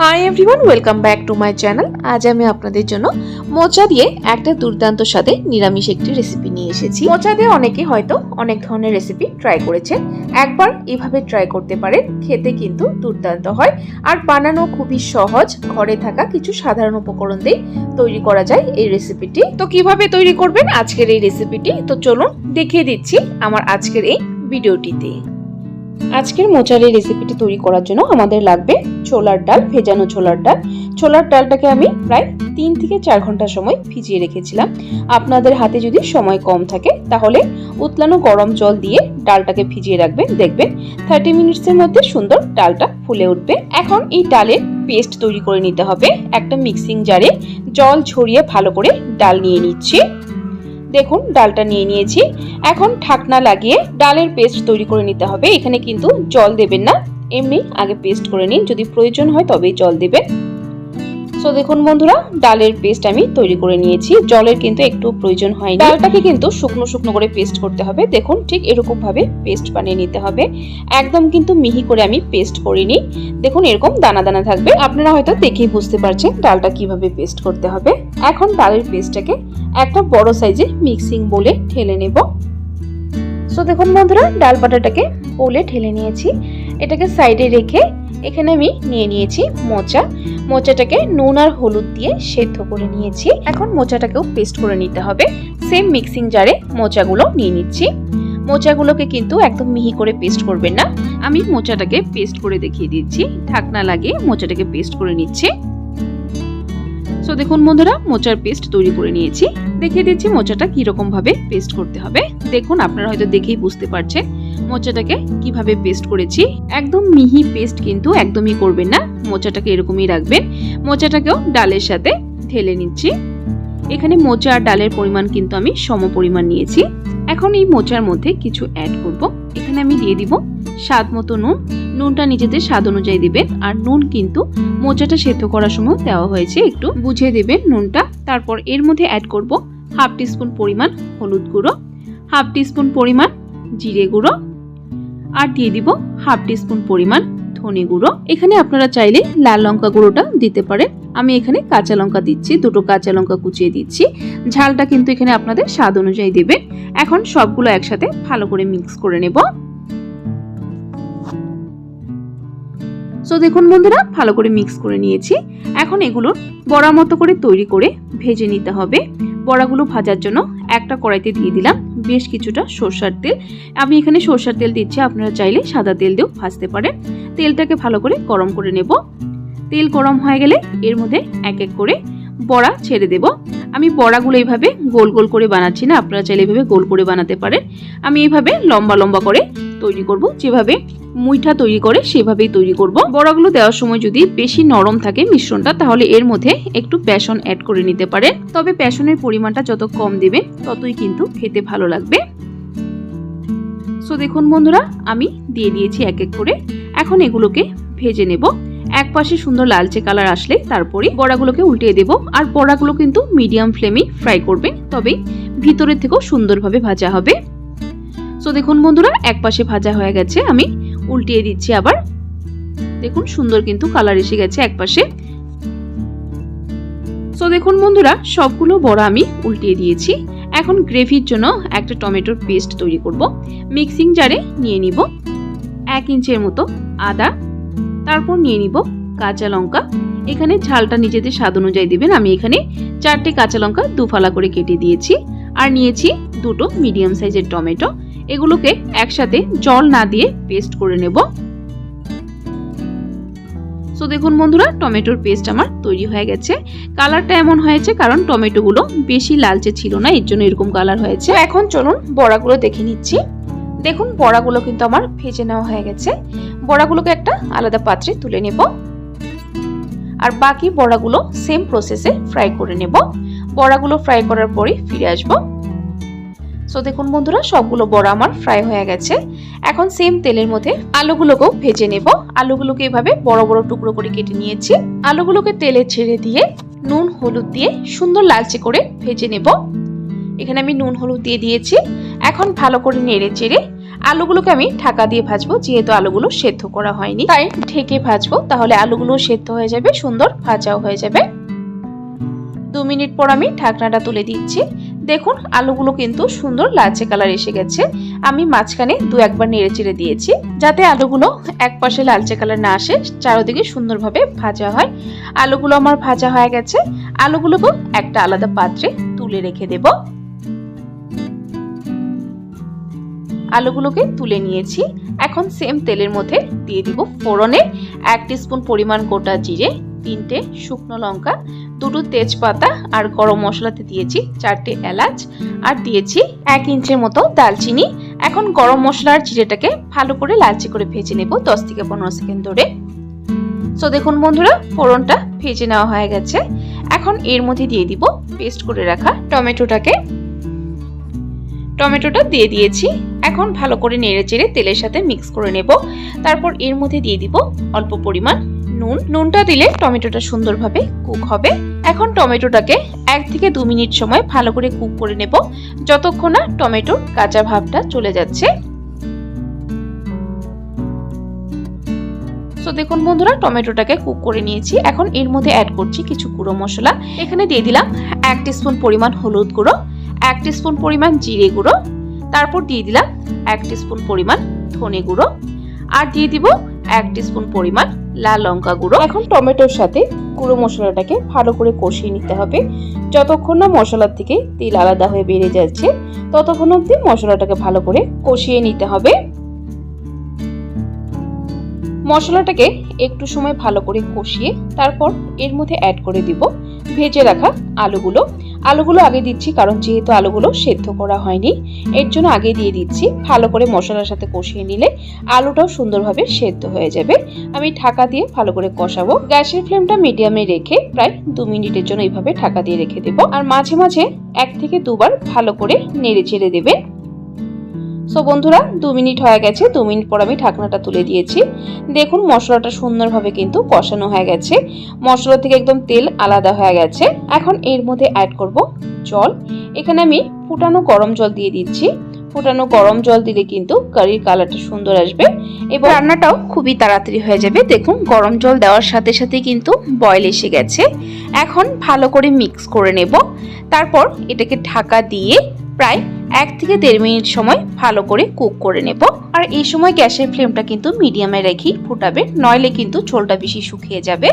Hi everyone welcome back to my channel আজ আমি আপনাদের জন্য মোচা দিয়ে একটা দুর্দান্ত স্বাদে নিরামিষ একটি রেসিপি নিয়ে এসেছি। মোচা দিয়ে অনেকে হয়তো অনেক ধরনের রেসিপি ট্রাই করেছেন। একবার এভাবে ট্রাই করতে পারেন, খেতে কিন্তু দুর্দান্ত হয়। আর বানানো খুবই সহজ, ঘরে থাকা কিছু সাধারণ উপকরণ দিয়ে তৈরি করা যায় এই রেসিপিটি তো কীভাবে তৈরি করবেন আজকের এই রেসিপিটি তো চলুন দেখিয়ে দিচ্ছি আমার আজকের এই ভিডিওটিতে আজকের মোচার এই রেসিপিটি তৈরি করার জন্য আমাদের লাগবে ছোলার ডাল, ভেজানো ছোলার ডাল। ছোলার ডালটাকে আমি প্রায় তিন থেকে চার ঘণ্টা সময় ভিজিয়ে রেখেছিলাম। আপনাদের হাতে যদি সময় কম থাকে, তাহলে উতলানো গরম জল দিয়ে ডালটাকে ভিজিয়ে রাখবেন। দেখবেন থার্টি মিনিটসের মধ্যে সুন্দর ডালটা ফুলে উঠবে। এখন এই ডালের পেস্ট তৈরি করে নিতে হবে। একটা মিক্সিং জারে জল ছড়িয়ে ভালো করে ডাল নিয়ে নিচ্ছি। দেখুন, ডালটা নিয়ে নিয়েছি। এখন ঠাকনা লাগিয়ে ডালের পেস্ট তৈরি করে নিতে হবে। এখানে কিন্তু জল দেবেন না। এমনি আগে পেস্ট করে নিন। যদি প্রয়োজন হয় তবেই জল দেবেন। সো দেখুন বন্ধুরা, ডালের পেস্ট আমি তৈরি করে নিয়েছি। জলের কিন্তু একটু প্রয়োজন হয়নি। ডালটাকে কিন্তু শুকনো শুকনো করে পেস্ট করতে হবে। দেখুন, ঠিক এরকম ভাবে পেস্ট বানিয়ে নিতে হবে। একদম কিন্তু মিহি করে আমি পেস্ট করিনি। দেখুন, এরকম দানা দানা থাকবে। আপনারা হয়তো দেখেই বুঝতে পারছেন ডালটা কীভাবে পেস্ট করতে হবে। এখন ডালের পেস্টটাকে একটা বড় সাইজের মিক্সিং বলে ঢেলে নেব। সো দেখুন বন্ধুরা, ডাল বাটাটাকে বলে ঢেলে নিয়েছি। এটাকে সাইডে রেখে এখানে আমি নিয়ে নিয়েছি মোচা। মোচাটাকে নুন আর হলুদ দিয়ে সেদ্ধ করে নিয়েছি। এখন মোচাটাকেও পেস্ট করে নিতে হবে। সেম মিক্সিং জারে মোচাগুলো নিয়ে নিচ্ছি। মোচাগুলোকে কিন্তু একদম মিহি করে পেস্ট করবেন না। আমি মোচাটাকে পেস্ট করে দেখিয়ে দিচ্ছি। ঢাকনা লাগিয়ে মোচাটাকে পেস্ট করে নিচ্ছি। সো দেখুন বন্ধুরা, মোচার পেস্ট তৈরি করে নিয়েছি। দেখিয়ে দিচ্ছি মোচাটা কীরকম ভাবে পেস্ট করতে হবে। দেখুন, আপনারা হয়তো দেখেই বুঝতে পারছেন মোচাটাকে কীভাবে পেস্ট করেছি। একদম মিহি পেস্ট কিন্তু একদমই করবেন না। মোচাটাকে এরকমই রাখবেন। মোচাটাকেও ডালের সাথে ঢেলে নিচ্ছি। এখানে মোচা আর ডালের পরিমাণ কিন্তু আমি সম পরিমাণ নিয়েছি। এখন এই মোচার মধ্যে কিছু অ্যাড করব। এখানে আমি দিয়ে দিব স্বাদ মতো নুন। নুনটা নিজেদের স্বাদ অনুযায়ী দিবেন আর নুন কিন্তু মোচাটা সেদ্ধ করার সময় দেওয়া হয়েছে, একটু বুঝিয়ে দেবেন নুনটা। তারপর এর মধ্যে অ্যাড করব হাফ টিস্পুন পরিমাণ হলুদ গুঁড়ো হাফ টিস্পুন পরিমাণ জিরে গুঁড়ো, আর দিয়ে দিব হাফ টিস্পুন পরিমাণ ধনে গুঁড়ো। এখানে আপনারা চাইলে লাল লঙ্কা গুঁড়োটা দিতে পারেন। আমি এখানে কাঁচা লঙ্কা দিচ্ছি, দুটো কাঁচা লঙ্কা কুচিয়ে দিচ্ছি। ঝালটা কিন্তু এখানে আপনাদের স্বাদ অনুযায়ী দেবেন এখন সবগুলো একসাথে ভালো করে মিক্স করে নেব। সো দেখুন বন্ধুরা, ভালো করে মিক্স করে নিয়েছি। এখন এগুলোর বড়া মতো করে তৈরি করে ভেজে নিতে হবে। বড়াগুলো ভাজার জন্য একটা কড়াইতে দিয়ে দিলাম বেশ কিছুটা সর্ষার তেল। আমি এখানে সর্ষার তেল দিচ্ছি, আপনারা চাইলে সাদা তেল দিয়েও ভাজতে পারেন। তেলটাকে ভালো করে গরম করে নেব। তেল গরম হয়ে গেলে এর মধ্যে এক এক করে বড়া ছেড়ে দেব। আমি বড়াগুলো এইভাবে গোল গোল করে বানাচ্ছি না, আপনারা চাইলে এইভাবে গোল করে বানাতে পারেন। আমি এইভাবে লম্বা লম্বা করে তৈরি করব, যেভাবে মুইঠা তৈরি করে সেভাবেই তৈরি করব। বড়াগুলো দেওয়ার সময় যদি বেশি নরম থাকে মিশ্রণটা, তাহলে এর মধ্যে একটু বেসন অ্যাড করে নিতে পারেন। তবে বেসনের পরিমাণটা যত কম দেবেন, ততই কিন্তু খেতে ভালো লাগবে। সো দেখুন বন্ধুরা, আমি দিয়ে দিয়েছি এক এক করে। এখন এগুলোকে ভেজে নেব। এক পাশে সুন্দর লালচে কালার আসলে তারপরে বড়াগুলোকে উল্টিয়ে দেব। আর বড়াগুলো কিন্তু মিডিয়াম ফ্লেমে ফ্রাই করবেন, তবে ভিতরের থেকেও সুন্দরভাবে ভাজা হবে। সো দেখুন বন্ধুরা, এক পাশে ভাজা হয়ে গেছে। আমি উল্টিয়ে দিচ্ছি আবার। দেখুন, সুন্দর কিন্তু কালার এসে গেছে এক পাশে সো দেখুন বন্ধুরা, সবগুলো বড়া আমি উল্টিয়ে দিয়েছি। এখন গ্রেভির জন্য একটা টমেটোর পেস্ট তৈরি করব। মিক্সিং জারে নিয়ে নিব এক ইঞ্চের মতো আদা। তারপর নিয়ে নিব কাঁচা লঙ্কা। এখানে ঝালটা নিজেদের স্বাদ অনুযায়ী দেবেন। আমি এখানে চারটে কাঁচা লঙ্কা দুফালা করে কেটে দিয়েছি। আর নিয়েছি দুটো মিডিয়াম সাইজের টমেটো এগুলোকে একসাথে জল না দিয়ে পেস্ট করে নেব। সো দেখুন বন্ধুরা, টমেটোর পেস্ট আমার তৈরি হয়ে গেছে। কালারটা এমন হয়েছে কারণ টমেটোগুলো বেশি লালচে ছিল না, এর জন্য এরকম কালার হয়েছে। এখন চলুন বড়াগুলো দেখে নিচ্ছি। দেখুন, বড়াগুলো কিন্তু আমার ভেজে নেওয়া হয়ে গেছে। বড়াগুলোকে একটা আলাদা পাত্রে তুলে নেব। আর বাকি বড়াগুলো সেম প্রসেসে ফ্রাই করে নেব। বড়াগুলো ফ্রাই করার পরে ফিরে আসব। সো দেখুন বন্ধুরা, সবগুলো বড়া আমার ফ্রাই হয়ে গেছে। এখন সেম তেলের মধ্যে আলুগুলোকেও ভেজে নেব। আলুগুলোকে এভাবে বড় বড় টুকরো করে কেটে নিয়েছি। আলুগুলোকে তেলে ছেড়ে দিয়ে নুন, হলুদ দিয়ে সুন্দর লালচে করে ভেজে নেব। এখানে আমি নুন, হলুদ দিয়ে দিয়েছি। এখন ভালো করে নেড়ে চেড়ে আলুগুলোকে আমি ঢাকা দিয়ে ভাজবো, যেহেতু আলুগুলো সেদ্ধ করা হয়নি। তাই ঢেকে ভাজবো, তাহলে আলুগুলো সেদ্ধ হয়ে যাবে, সুন্দর ভাজাও হয়ে যাবে। দু মিনিট পর আমি ঢাকনাটা তুলে দিচ্ছি। দেখুন, আলুগুলো কিন্তু সুন্দর লালচে কালার এসে গেছে। আমি মাঝখানে দু একবার নেড়ে চেড়ে দিয়েছি, যাতে আলুগুলো এক পাশে লালচে কালার না আসে, চারোদিকে সুন্দরভাবে ভাজা হয়। আলুগুলো আমার ভাজা হয়ে গেছে। আলুগুলোকেও একটা আলাদা পাত্রে তুলে রেখে দেব। আলুগুলোকে তুলে নিয়েছি। এখন সেম তেলের মধ্যে দিয়ে দিব ফোড়নে এক স্পুন পরিমাণ গোটা জিরে, তিনটে শুকনো লঙ্কা দুটো তেজপাতা আর গরম মশলাতে দিয়েছি চারটে এলাচ আর দিয়েছি এক ইঞ্চের মতো দালচিনি। এখন গরম মশলা আর জিরেটাকে ভালো করে লালচে করে ভেজে নেব দশ থেকে পনেরো সেকেন্ড ধরে। সো দেখুন বন্ধুরা, ফোড়নটা ভেজে নেওয়া হয়ে গেছে। এখন এর মধ্যে দিয়ে দিব পেস্ট করে রাখা টমেটোটাকে। টমেটোটা দিয়ে দিয়েছি। এখন ভালো করে নেড়ে চেড়ে তেলের সাথে মিক্স করে নেব। তারপর এর মধ্যে দিয়ে দিব অল্প পরিমাণ নুন, নুনটা দিলে টমেটোটা সুন্দরভাবে কুক হবে। এখন টমেটোটাকে এক থেকে দু মিনিট সময় ভালো করে কুক করে নেব, যতক্ষণ না টমেটোর কাঁচা ভাবটা চলে যাচ্ছে। তো দেখুন বন্ধুরা, টমেটোটাকে কুক করে নিয়েছি। এখন এর মধ্যে অ্যাড করছি কিছু গুঁড়ো মশলা। এখানে দিয়ে দিলাম এক স্পুন পরিমাণ হলুদ গুঁড়ো, এক স্পুন পরিমাণ জিরে গুঁড়ো, তারপর দিয়ে দিলাম এক স্পুন পরিমাণ ধনে গুঁড়ো, আর দিয়ে দিব এক স্পুন পরিমাণ লাল লঙ্কা গুঁড়ো। এখন টমেটোর সাথে গুঁড়ো মশলাটাকে ভালো করে কষিয়ে নিতে হবে। যতক্ষণ না মশলার থেকে তেল আলাদা হয়ে বেড়ে যাচ্ছে, ততক্ষণ অবধি মশলাটাকে ভালো করে কষিয়ে নিতে হবে। মশলাটাকে একটু সময় ভালো করে কষিয়ে তারপর এর মধ্যে অ্যাড করে দিব। ভেজে রাখা আলুগুলো। আলুগুলো আগে দিচ্ছি, কারণ যেহেতু আলুগুলো সেদ্ধ করা হয়নি, এর জন্য আগে দিয়ে দিচ্ছি। ভালো করে মশলার সাথে কষিয়ে নিলে আলুটাও সুন্দরভাবে সেদ্ধ হয়ে যাবে। আমি ঢাকা দিয়ে ভালো করে কষাবো। গ্যাসের ফ্লেমটা মিডিয়ামে রেখে প্রায় দু মিনিটের জন্য এইভাবে ঢাকা দিয়ে রেখে দেবো। আর মাঝে মাঝে এক থেকে দুবার ভালো করে নেড়ে চেড়ে দেবেন। সো বন্ধুরা, দু মিনিট হয়ে গেছে, দু মিনিট পর আমি ঢাকনাটা তুলে দিয়েছি। দেখুন, মশলাটা সুন্দরভাবে কিন্তু কষানো হয়ে গেছে। মশলা থেকে একদম তেল আলাদা হয়ে গেছে। এখন এর মধ্যে অ্যাড করব জল। এখানে আমি ফুটানো গরম জল দিয়ে দিচ্ছি। ফুটানো গরম জল দিলে কিন্তু কারির কালারটা সুন্দর আসবে এবং রান্নাটাও খুবই তাড়াতাড়ি হয়ে যাবে। দেখুন, গরম জল দেওয়ার সাথে সাথে কিন্তু বয়েল এসে গেছে। এখন ভালো করে মিক্স করে নেব। তারপর এটাকে ঢাকা দিয়ে প্রায় এক থেকে দেড় মিনিট সময় ভালো করে কুক করে নেব। আর এই সময় গ্যাসের ফ্লেমটা কিন্তু মিডিয়ামে রেখেই ফুটাবে। নইলে কিন্তু ঝোলটা বেশি শুকিয়ে যাবে।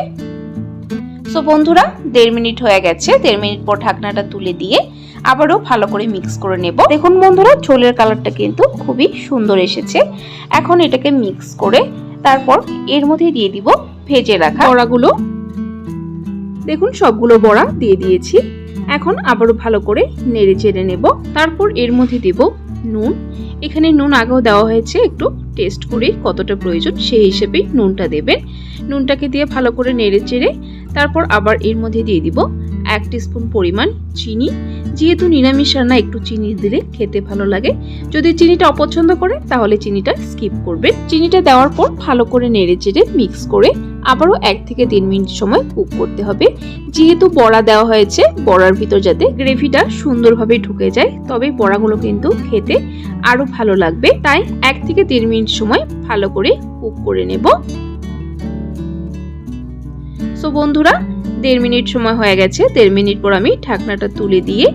সো বন্ধুরা, দেড় মিনিট হয়ে গেছে। দেড় মিনিট পর ঢাকনাটা তুলে দিয়ে আবারও ভালো করে মিক্স করে নেব। দেখুন বন্ধুরা, ঝোলের কালারটা কিন্তু খুবই সুন্দর এসেছে। এখন এটাকে মিক্স করে তারপর এর মধ্যে দিয়ে দিব ভেজে রাখা বড়াগুলো। দেখুন, সবগুলো বড়া দিয়ে দিয়েছি। এখন আবারও ভালো করে নেড়ে চেড়ে নেব। তারপর এর মধ্যে দেব নুন। এখানে নুন আগেও দেওয়া হয়েছে, একটু টেস্ট করে কতটা প্রয়োজন সেই হিসেবেই নুনটা দেবেন। নুনটাকে দিয়ে ভালো করে নেড়ে চেড়ে তারপর আবার এর মধ্যে দিয়ে দিব এক স্পুন পরিমাণ চিনি। যেহেতু নিরামিষ রান্না, একটু চিনি দিলে খেতে ভালো লাগে। যদি চিনিটা অপছন্দ করে, তাহলে চিনিটা স্কিপ করবেন চিনিটা দেওয়ার পর ভালো করে নেড়ে চেড়ে মিক্স করে আবারও এক থেকে তিন মিনিট সময় কুক করতে হবে। যেহেতু বড়া দেওয়া হয়েছে, বড়ার ভিতর যাতে গ্রেভিটা সুন্দরভাবে ঢুকে যায়, তবে বড়াগুলো কিন্তু খেতে আরও ভালো লাগবে। তাই এক থেকে তিন মিনিট সময় ভালো করে কুক করে নেব। সো বন্ধুরা, দেড় মিনিট সময় হয়ে গেছে। দেড় মিনিট পর আমি ঢাকনাটা তুলে দিয়ে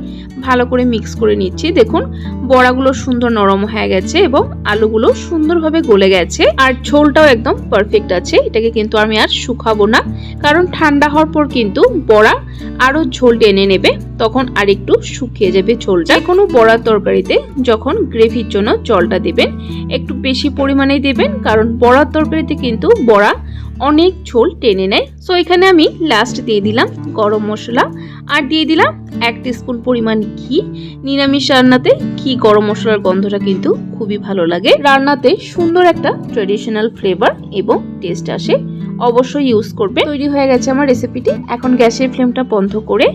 ভালো করে মিক্স করে নিচ্ছি। দেখুন, বড়াগুলো সুন্দর নরম হয়ে গেছে এবং আলুগুলো সুন্দরভাবে গলে গেছে। আর ঝোলটাও একদম পারফেক্ট আছে। এটাকে কিন্তু আমি আর শুকাবো না। কারণ ঠান্ডা হওয়ার পর কিন্তু বড়া আরও ঝোল টেনে নেবে। তখন আর একটু শুকিয়ে যাবে ঝোলটা। কোনো বড়ার তরকারিতে যখন গ্রেভির জন্য জলটা দেবেন, একটু বেশি পরিমাণে দেবেন। কারণ বড়ার তরকারিতে কিন্তু বড়া অনেক ঝোল টেনে নেয়। সো এখানে আমি লাস্ট দিয়ে দিলাম গরম মশলা। আর দিয়ে দিলাম এক স্পুন পরিমাণ ঘি। নিরামিষ রান্নাতে ঘি গরম মশলার গন্ধটা কিন্তু খুবই ভালো লাগে। রান্নাতে সুন্দর একটা ট্রেডিশনাল ফ্লেভার এবং টেস্ট আসে। অবশ্যই ইউজ করবে তৈরি হয়ে গেছে আমার রেসিপিটি এখন গ্যাসের ফ্লেমটা বন্ধ করে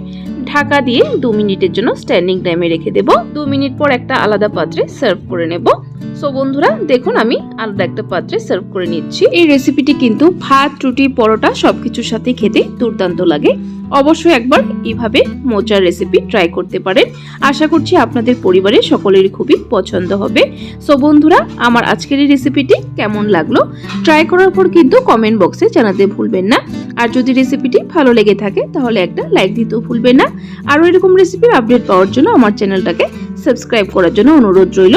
ঢাকা দিয়ে দু মিনিটের জন্য স্ট্যান্ডিং টাইমে রেখে দেব। দু মিনিট পর একটা আলাদা পাত্রে সার্ভ করে নেব। সো বন্ধুরা, দেখুন, আমি আলাদা একটা পাত্রে সার্ভ করে নিচ্ছি। এই রেসিপিটি কিন্তু ভাত, রুটি, পরোটা সবকিছুর সাথে খেতে দুর্দান্ত লাগে। অবশ্যই একবার এইভাবে মোচার রেসিপি ট্রাই করতে পারেন। আশা করছি আপনাদের পরিবারের সকলেরই খুবই পছন্দ হবে। সো বন্ধুরা, আমার আজকের এই রেসিপিটি কেমন লাগল? ট্রাই করার পর কিন্তু কমেন্ট বক্সে জানাতে ভুলবেন না। আর যদি রেসিপিটি ভালো লেগে থাকে, তাহলে একটা লাইক দিতেও ভুলবেন না। আরও এরকম রেসিপির আপডেট পাওয়ার জন্য আমার চ্যানেলটাকে সাবস্ক্রাইব করার জন্য অনুরোধ রইল।